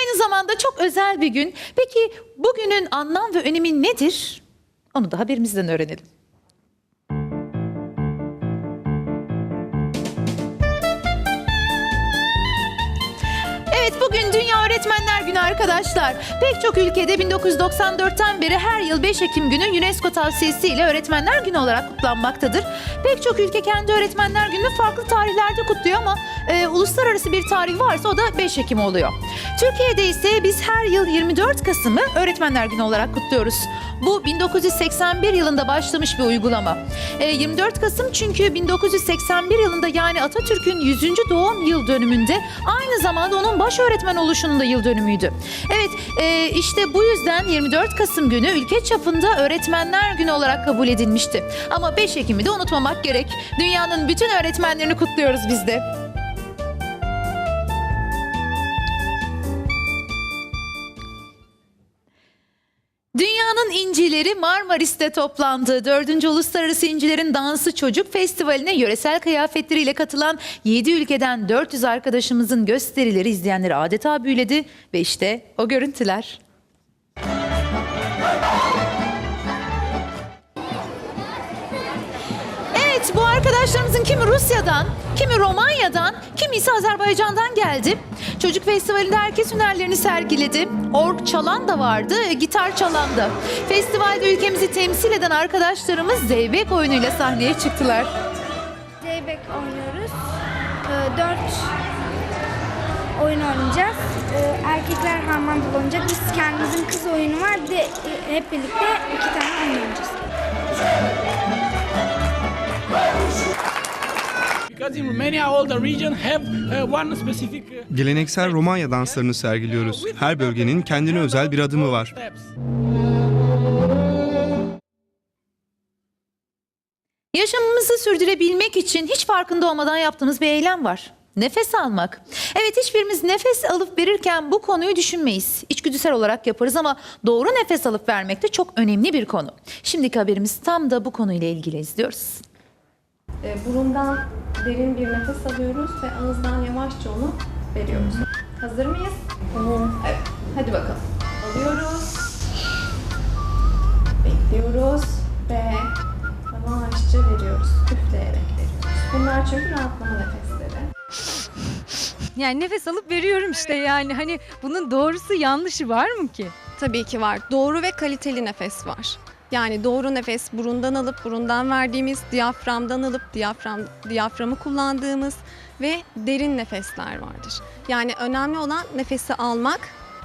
aynı zamanda çok özel bir gün. Peki bugünün anlam ve önemi nedir? Onu da haberimizden öğrenelim. Öğretmenler Günü arkadaşlar. Pek çok ülkede 1994'ten beri her yıl 5 Ekim günü UNESCO tavsiyesiyle Öğretmenler Günü olarak kutlanmaktadır. Pek çok ülke kendi Öğretmenler Günü'nü farklı tarihlerde kutluyor ama e, uluslararası bir tarih varsa o da 5 Ekim oluyor. Türkiye'de ise biz her yıl 24 Kasım'ı Öğretmenler Günü olarak kutluyoruz. Bu 1981 yılında başlamış bir uygulama. E, 24 Kasım çünkü 1981 yılında yani Atatürk'ün 100. doğum yıl dönümünde aynı zamanda onun baş öğretmen oluşunun da yıl dönümüydü. Evet e, işte bu yüzden 24 Kasım günü ülke çapında Öğretmenler Günü olarak kabul edilmişti. Ama 5 Ekim'i de unutmamak gerek. Dünyanın bütün öğretmenlerini kutluyoruz biz de. Dünyanın incileri Marmaris'te toplandı. 4. Uluslararası İncilerin Dansı Çocuk Festivali'ne yöresel kıyafetleriyle katılan 7 ülkeden 400 arkadaşımızın gösterileri izleyenleri adeta büyüledi ve işte o görüntüler. Arkadaşlarımızın kimi Rusya'dan, kimi Romanya'dan, kimi ise Azerbaycan'dan geldi. Çocuk festivalinde herkes hünerlerini sergiledi. Org çalan da vardı, e, gitar çalan da. Festivalde ülkemizi temsil eden arkadaşlarımız zeybek oyunuyla sahneye çıktılar. Zeybek oynuyoruz. Ee, dört oyun oynayacağız. Ee, erkekler harman oynayacak. Biz kendimizin kız oyunu var. Bir e, hep birlikte iki tane oynayacağız. Geleneksel Romanya danslarını sergiliyoruz. Her bölgenin kendine özel bir adımı var. Yaşamımızı sürdürebilmek için hiç farkında olmadan yaptığımız bir eylem var. Nefes almak. Evet hiçbirimiz nefes alıp verirken bu konuyu düşünmeyiz. İçgüdüsel olarak yaparız ama doğru nefes alıp vermek de çok önemli bir konu. Şimdiki haberimiz tam da bu konuyla ilgili izliyoruz. E, burundan derin bir nefes alıyoruz ve ağızdan yavaşça onu veriyoruz. Hazır mıyız? Evet. Hadi bakalım. Alıyoruz. Bekliyoruz ve yavaşça veriyoruz. Üfleyerek veriyoruz. Bunlar çünkü rahatlama nefesleri. Yani nefes alıp veriyorum işte yani hani bunun doğrusu yanlışı var mı ki? Tabii ki var. Doğru ve kaliteli nefes var. Yani doğru nefes burundan alıp burundan verdiğimiz, diyaframdan alıp diyafram diyaframı kullandığımız ve derin nefesler vardır. Yani önemli olan nefesi almak,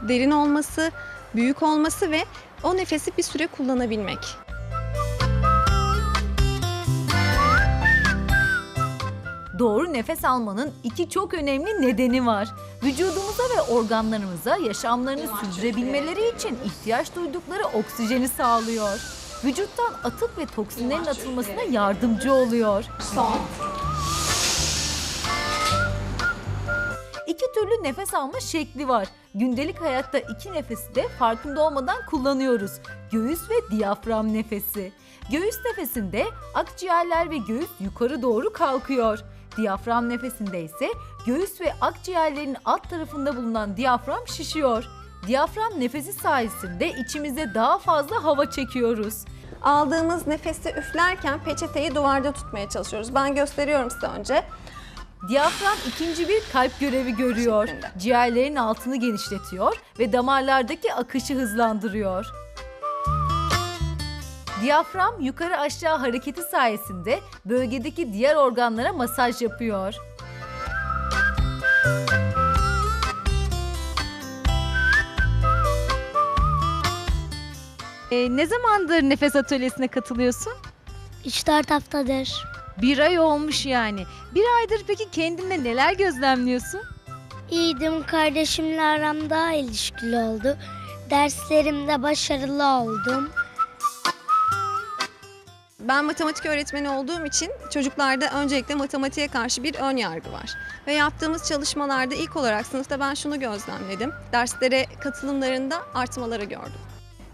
derin olması, büyük olması ve o nefesi bir süre kullanabilmek. Doğru nefes almanın iki çok önemli nedeni var. Vücudumuza ve organlarımıza yaşamlarını sürdürebilmeleri için ihtiyaç duydukları oksijeni sağlıyor. Vücuttan atık ve toksinlerin atılmasına yardımcı oluyor. Son. İki türlü nefes alma şekli var. Gündelik hayatta iki nefesi de farkında olmadan kullanıyoruz. Göğüs ve diyafram nefesi. Göğüs nefesinde akciğerler ve göğüs yukarı doğru kalkıyor. Diyafram nefesinde ise göğüs ve akciğerlerin alt tarafında bulunan diyafram şişiyor. Diyafram nefesi sayesinde içimize daha fazla hava çekiyoruz. Aldığımız nefesi üflerken peçeteyi duvarda tutmaya çalışıyoruz. Ben gösteriyorum size önce. Diyafram ikinci bir kalp görevi görüyor. Şeklinde. Ciğerlerin altını genişletiyor ve damarlardaki akışı hızlandırıyor. Diyafram yukarı aşağı hareketi sayesinde bölgedeki diğer organlara masaj yapıyor. Ee, ne zamandır nefes atölyesine katılıyorsun? 3-4 haftadır. Bir ay olmuş yani. Bir aydır peki kendinde neler gözlemliyorsun? İyiydim. Kardeşimle aram daha ilişkili oldu. Derslerimde başarılı oldum. Ben matematik öğretmeni olduğum için çocuklarda öncelikle matematiğe karşı bir ön yargı var. Ve yaptığımız çalışmalarda ilk olarak sınıfta ben şunu gözlemledim. Derslere katılımlarında artmaları gördüm.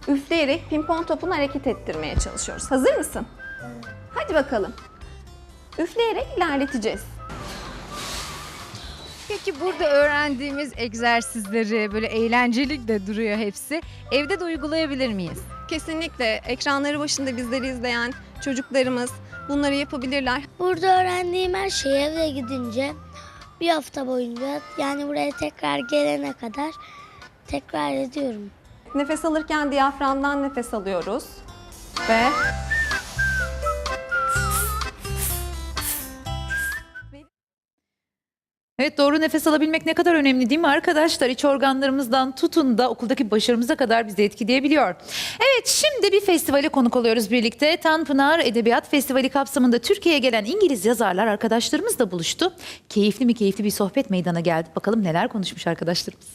Üfleyerek pimpon topunu hareket ettirmeye çalışıyoruz. Hazır mısın? Hadi bakalım. Üfleyerek ilerleteceğiz. Peki burada öğrendiğimiz egzersizleri böyle eğlenceli de duruyor hepsi. Evde de uygulayabilir miyiz? Kesinlikle ekranları başında bizleri izleyen çocuklarımız bunları yapabilirler. Burada öğrendiğim her şeyi eve gidince bir hafta boyunca yani buraya tekrar gelene kadar tekrar ediyorum. Nefes alırken diyaframdan nefes alıyoruz ve Evet doğru nefes alabilmek ne kadar önemli değil mi arkadaşlar? İç organlarımızdan tutun da okuldaki başarımıza kadar bizi etkileyebiliyor. Evet şimdi bir festivale konuk oluyoruz birlikte. Tanpınar Edebiyat Festivali kapsamında Türkiye'ye gelen İngiliz yazarlar arkadaşlarımızla buluştu. Keyifli mi keyifli bir sohbet meydana geldi. Bakalım neler konuşmuş arkadaşlarımız.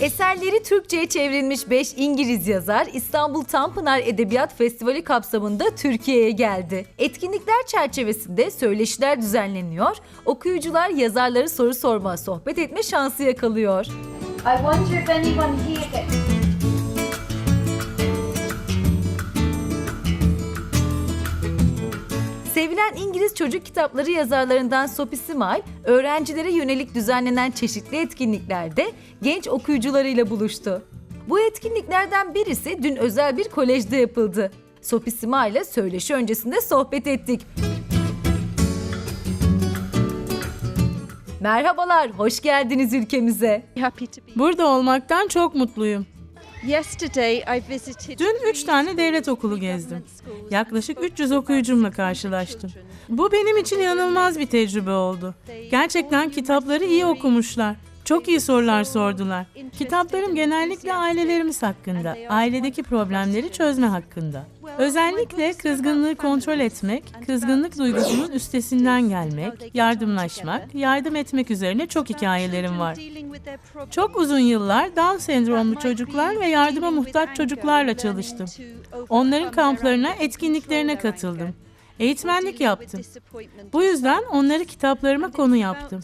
Eserleri Türkçe'ye çevrilmiş 5 İngiliz yazar İstanbul Tanpınar Edebiyat Festivali kapsamında Türkiye'ye geldi. Etkinlikler çerçevesinde söyleşiler düzenleniyor, okuyucular yazarları soru sorma, sohbet etme şansı yakalıyor. I wonder if anyone here Sevilen İngiliz çocuk kitapları yazarlarından Sophie Smile, öğrencilere yönelik düzenlenen çeşitli etkinliklerde genç okuyucularıyla buluştu. Bu etkinliklerden birisi dün özel bir kolejde yapıldı. Sophie Smile ile söyleşi öncesinde sohbet ettik. Merhabalar, hoş geldiniz ülkemize. Burada olmaktan çok mutluyum. Yesterday I visited Dün üç tane devlet okulu gezdim. Yaklaşık 300 okuyucumla karşılaştım. Bu benim için inanılmaz bir tecrübe oldu. Gerçekten kitapları iyi okumuşlar. Çok iyi sorular sordular. Kitaplarım genellikle ailelerimiz hakkında, ailedeki problemleri çözme hakkında. Özellikle kızgınlığı kontrol etmek, kızgınlık duygusunun üstesinden gelmek, yardımlaşmak, yardım etmek üzerine çok hikayelerim var. Çok uzun yıllar Down sendromlu çocuklar ve yardıma muhtaç çocuklarla çalıştım. Onların kamplarına, etkinliklerine katıldım. Eğitmenlik yaptım. Bu yüzden onları kitaplarıma konu yaptım.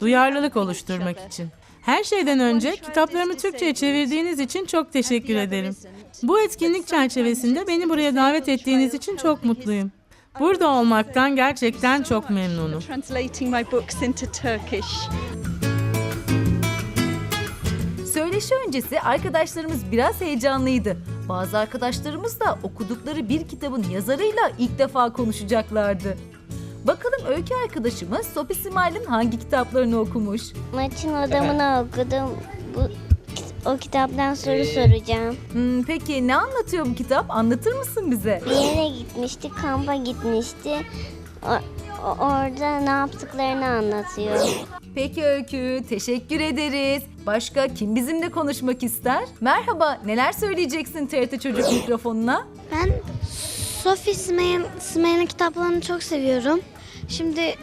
Duyarlılık oluşturmak için. Her şeyden önce kitaplarımı Türkçe'ye çevirdiğiniz için çok teşekkür ederim. Bu etkinlik çerçevesinde beni buraya davet ettiğiniz için çok mutluyum. Burada olmaktan gerçekten çok memnunum. Söyleşi öncesi arkadaşlarımız biraz heyecanlıydı. Bazı arkadaşlarımız da okudukları bir kitabın yazarıyla ilk defa konuşacaklardı. Bakalım Öykü arkadaşımız Sophie Smile'ın hangi kitaplarını okumuş? Maçın adamını okudum. Bu o kitaptan soru soracağım. Hmm, peki ne anlatıyor bu kitap? Anlatır mısın bize? Bir yere gitmişti, kampa gitmişti. O- o- orada ne yaptıklarını anlatıyor. Peki Öykü, teşekkür ederiz. Başka kim bizimle konuşmak ister? Merhaba, neler söyleyeceksin TRT Çocuk mikrofonuna? Ben Sophie Smail'in kitaplarını çok seviyorum. Şimdi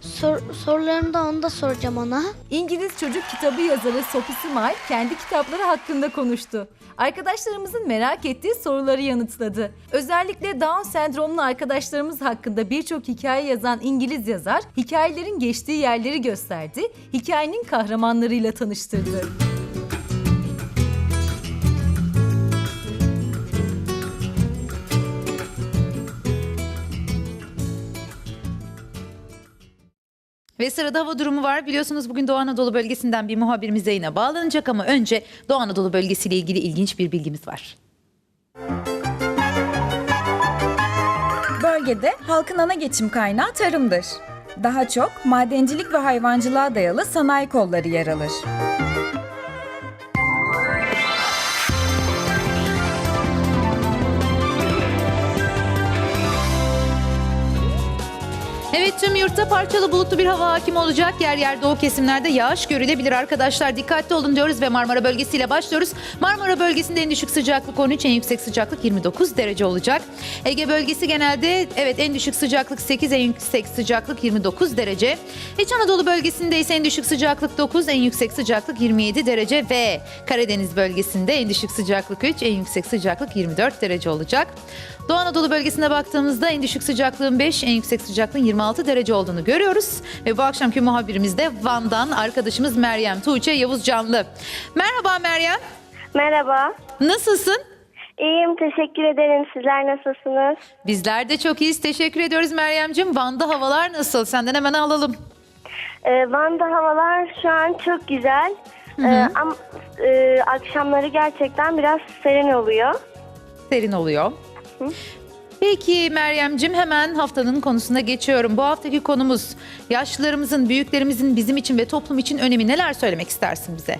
sor, sorularını da onu da soracağım ona. İngiliz çocuk kitabı yazarı Sophie Smile kendi kitapları hakkında konuştu. Arkadaşlarımızın merak ettiği soruları yanıtladı. Özellikle Down sendromlu arkadaşlarımız hakkında birçok hikaye yazan İngiliz yazar hikayelerin geçtiği yerleri gösterdi, hikayenin kahramanlarıyla tanıştırdı. Ve sırada hava durumu var. Biliyorsunuz bugün Doğu Anadolu bölgesinden bir muhabirimiz yayına bağlanacak ama önce Doğu Anadolu bölgesiyle ilgili ilginç bir bilgimiz var. Bölgede halkın ana geçim kaynağı tarımdır. Daha çok madencilik ve hayvancılığa dayalı sanayi kolları yer alır. Tüm yurtta parçalı bulutlu bir hava hakim olacak. Yer yer doğu kesimlerde yağış görülebilir arkadaşlar. Dikkatli olun diyoruz ve Marmara bölgesiyle başlıyoruz. Marmara bölgesinde en düşük sıcaklık 13, en yüksek sıcaklık 29 derece olacak. Ege bölgesi genelde evet en düşük sıcaklık 8, en yüksek sıcaklık 29 derece. İç Anadolu bölgesinde ise en düşük sıcaklık 9, en yüksek sıcaklık 27 derece ve Karadeniz bölgesinde en düşük sıcaklık 3, en yüksek sıcaklık 24 derece olacak. Doğu Anadolu bölgesine baktığımızda en düşük sıcaklığın 5, en yüksek sıcaklığın 26 derece olduğunu görüyoruz. Ve bu akşamki muhabirimiz de Van'dan arkadaşımız Meryem Tuğçe Yavuz Canlı. Merhaba Meryem, Merhaba. nasılsın? İyiyim, teşekkür ederim. Sizler nasılsınız? Bizler de çok iyiyiz. Teşekkür ediyoruz Meryem'cim. Van'da havalar nasıl? Senden hemen alalım. Ee, Van'da havalar şu an çok güzel. Ee, ama e, akşamları gerçekten biraz serin oluyor. Serin oluyor. Peki Meryem'cim hemen haftanın konusuna geçiyorum. Bu haftaki konumuz yaşlılarımızın, büyüklerimizin bizim için ve toplum için önemi neler söylemek istersin bize?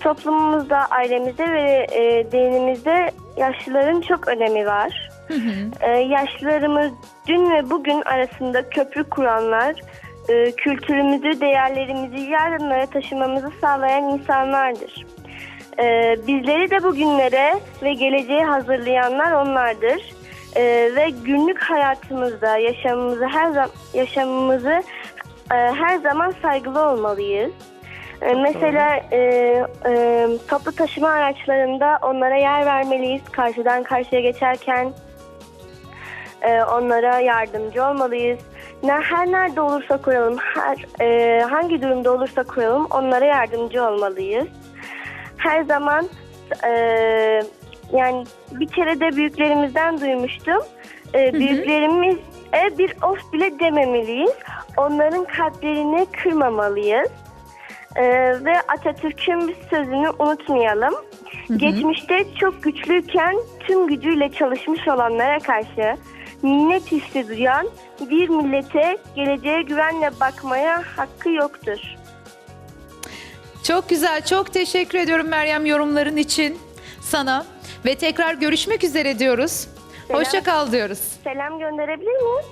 Toplumumuzda, ailemizde ve e, dinimizde yaşlıların çok önemi var. Ee, yaşlılarımız dün ve bugün arasında köprü kuranlar, e, kültürümüzü, değerlerimizi yarınlara taşımamızı sağlayan insanlardır. Ee, bizleri de bugünlere ve geleceğe hazırlayanlar onlardır. Ee, ve günlük hayatımızda yaşamımızı her zaman yaşamımızı e, her zaman saygılı olmalıyız. Ee, mesela e, e, toplu taşıma araçlarında onlara yer vermeliyiz. Karşıdan karşıya geçerken e, onlara yardımcı olmalıyız. Ne, her nerede olursa koyalım, her e, hangi durumda olursa koyalım onlara yardımcı olmalıyız. Her zaman e, yani bir kere de büyüklerimizden duymuştum. E, büyüklerimiz e, bir of bile dememeliyiz. Onların kalplerini kırmamalıyız. E, ve Atatürk'ün bir sözünü unutmayalım. Geçmişte çok güçlüyken tüm gücüyle çalışmış olanlara karşı minnet hissi duyan bir millete geleceğe güvenle bakmaya hakkı yoktur. Çok güzel, çok teşekkür ediyorum Meryem yorumların için sana. Ve tekrar görüşmek üzere diyoruz. Hoşça kal diyoruz. Selam gönderebilir miyim?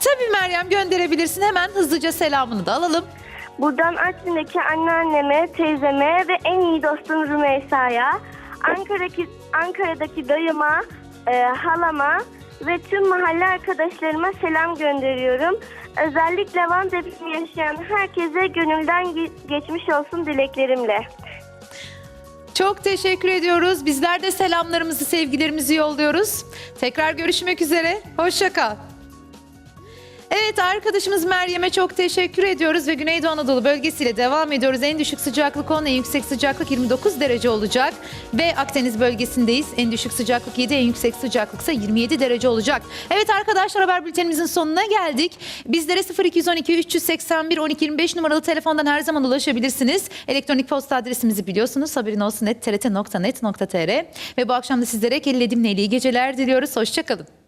Tabii Meryem gönderebilirsin. Hemen hızlıca selamını da alalım. Buradan Artvin'deki anneanneme, teyzeme ve en iyi dostum Rümeysa'ya, Ankara'daki, Ankara'daki dayıma, e, halama ve tüm mahalle arkadaşlarıma selam gönderiyorum. Özellikle Van depremi yaşayan herkese gönülden ge- geçmiş olsun dileklerimle. Çok teşekkür ediyoruz. Bizler de selamlarımızı, sevgilerimizi yolluyoruz. Tekrar görüşmek üzere. Hoşça kal. Evet arkadaşımız Meryem'e çok teşekkür ediyoruz ve Güneydoğu Anadolu bölgesiyle devam ediyoruz. En düşük sıcaklık 10, en yüksek sıcaklık 29 derece olacak. Ve Akdeniz bölgesindeyiz. En düşük sıcaklık 7, en yüksek sıcaklık ise 27 derece olacak. Evet arkadaşlar haber bültenimizin sonuna geldik. Bizlere 0212 381 1225 numaralı telefondan her zaman ulaşabilirsiniz. Elektronik posta adresimizi biliyorsunuz. Haberin olsun trt.net.tr ve bu akşam da sizlere Kelledim Neyli geceler diliyoruz. Hoşçakalın.